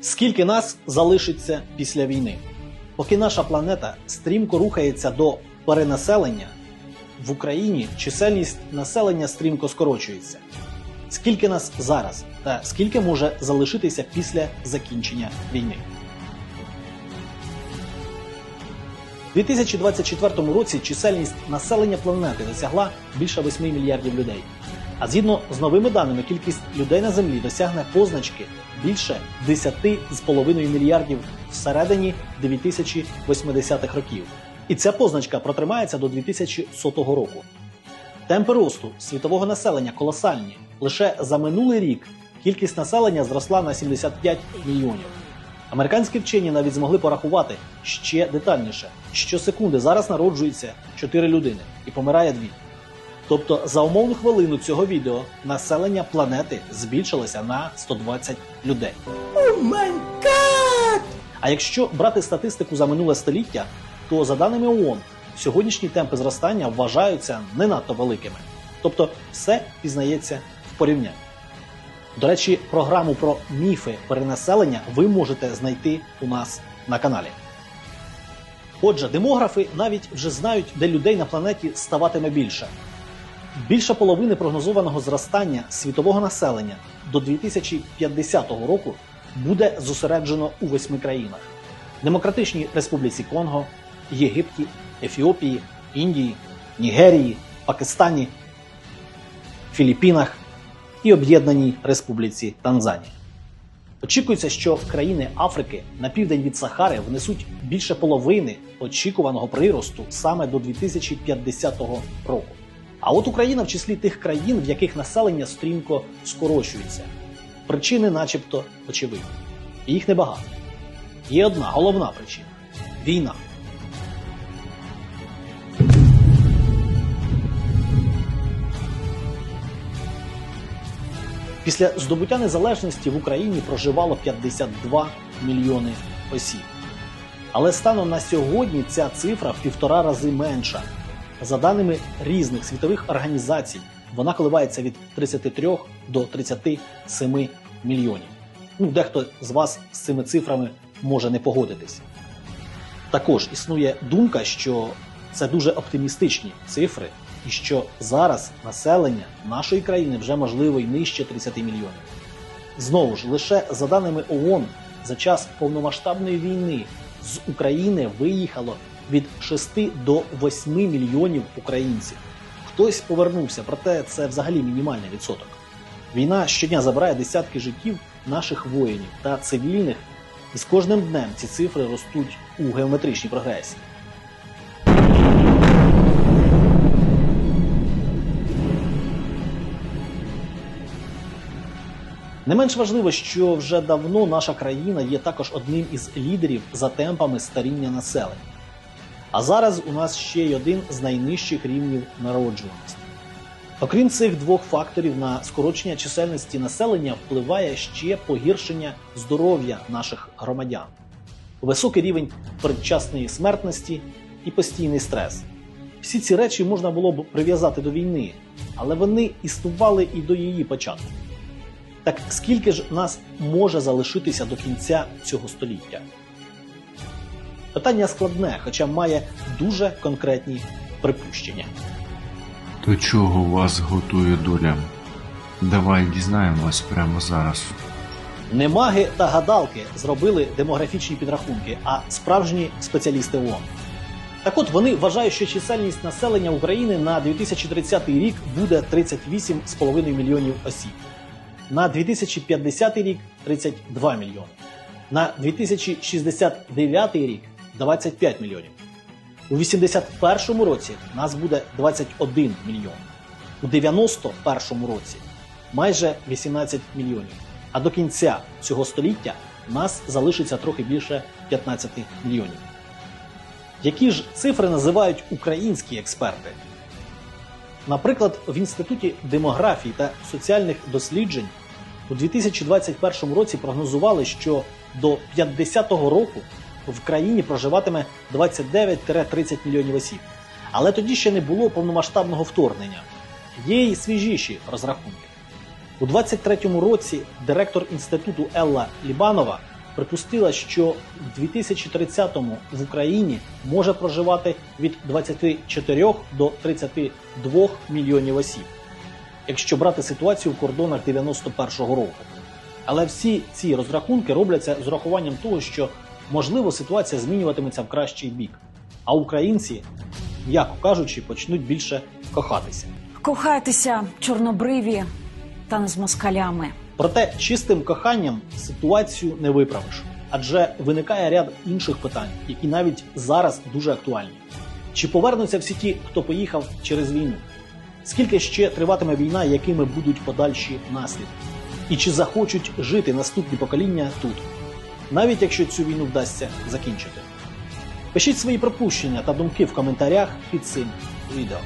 Скільки нас залишиться після війни? Поки наша планета стрімко рухається до перенаселення, в Україні чисельність населення стрімко скорочується. Скільки нас зараз та скільки може залишитися після закінчення війни? У 2024 році чисельність населення планети досягла більше 8 мільярдів людей. А згідно з новими даними, кількість людей на землі досягне позначки більше 10,5 мільярдів всередині 2080-х років. І ця позначка протримається до 2100 року. Темпи росту світового населення колосальні. Лише за минулий рік кількість населення зросла на 75 мільйонів. Американські вчені навіть змогли порахувати ще детальніше. Щосекунди зараз народжується 4 людини і помирає 2. Тобто за умовну хвилину цього відео населення планети збільшилося на 120 людей. А якщо брати статистику за минуле століття, то за даними ООН, сьогоднішні темпи зростання вважаються не надто великими. Тобто все пізнається в порівнянні. До речі, програму про міфи перенаселення ви можете знайти у нас на каналі. Отже, демографи навіть вже знають, де людей на планеті ставатиме більше. Більше половини прогнозованого зростання світового населення до 2050 року буде зосереджено у восьми країнах: Демократичній Республіці Конго, Єгипті, Ефіопії, Індії, Нігерії, Пакистані, Філіппінах і Об'єднаній Республіці Танзанія. Очікується, що країни Африки на південь від Сахари внесуть більше половини очікуваного приросту саме до 2050 року. А от Україна в числі тих країн, в яких населення стрімко скорочується. Причини, начебто, очевидні. І їх небагато. Є одна головна причина війна. Після здобуття незалежності в Україні проживало 52 мільйони осіб. Але станом на сьогодні ця цифра в півтора рази менша. За даними різних світових організацій, вона коливається від 33 до 37 мільйонів. Ну, дехто з вас з цими цифрами може не погодитись. Також існує думка, що це дуже оптимістичні цифри, і що зараз населення нашої країни вже можливо й нижче 30 мільйонів. Знову ж, лише за даними ООН, за час повномасштабної війни з України виїхало від 6 до 8 мільйонів українців. Хтось повернувся, проте це взагалі мінімальний відсоток. Війна щодня забирає десятки життів наших воїнів та цивільних, і з кожним днем ці цифри ростуть у геометричній прогресії. Не менш важливо, що вже давно наша країна є також одним із лідерів за темпами старіння населення. А зараз у нас ще й один з найнижчих рівнів народжуваності. Окрім цих двох факторів, на скорочення чисельності населення впливає ще погіршення здоров'я наших громадян, високий рівень передчасної смертності і постійний стрес. Всі ці речі можна було б прив'язати до війни, але вони існували і до її початку. Так скільки ж нас може залишитися до кінця цього століття? Питання складне, хоча має дуже конкретні припущення. До чого вас готує доля? Давай дізнаємось прямо зараз. Не маги та гадалки зробили демографічні підрахунки, а справжні спеціалісти ООН. Так от вони вважають, що чисельність населення України на 2030 рік буде 38,5 мільйонів осіб. На 2050 рік 32 мільйони. На 2069 рік 25 мільйонів. У 81 році нас буде 21 мільйон. У 91 році майже 18 мільйонів. А до кінця цього століття нас залишиться трохи більше 15 мільйонів. Які ж цифри називають українські експерти? Наприклад, в Інституті демографії та соціальних досліджень у 2021 році прогнозували, що до 50-го року в країні проживатиме 29-30 мільйонів осіб. Але тоді ще не було повномасштабного вторгнення. Є й свіжіші розрахунки. У 23-му році директор інституту Елла Лібанова припустила, що в 2030-му в Україні може проживати від 24 до 32 мільйонів осіб, якщо брати ситуацію в кордонах 91-го року. Але всі ці розрахунки робляться з урахуванням того, що можливо ситуація змінюватиметься в кращий бік, а українці, м'яко кажучи, почнуть більше кохатися. Кохайтеся, чорнобриві та не з москалями. Проте чистим коханням ситуацію не виправиш, адже виникає ряд інших питань, які навіть зараз дуже актуальні. Чи повернуться всі ті, хто поїхав через війну? Скільки ще триватиме війна, якими будуть подальші наслідки? І чи захочуть жити наступні покоління тут, навіть якщо цю війну вдасться закінчити? Пишіть свої пропущення та думки в коментарях під цим відео.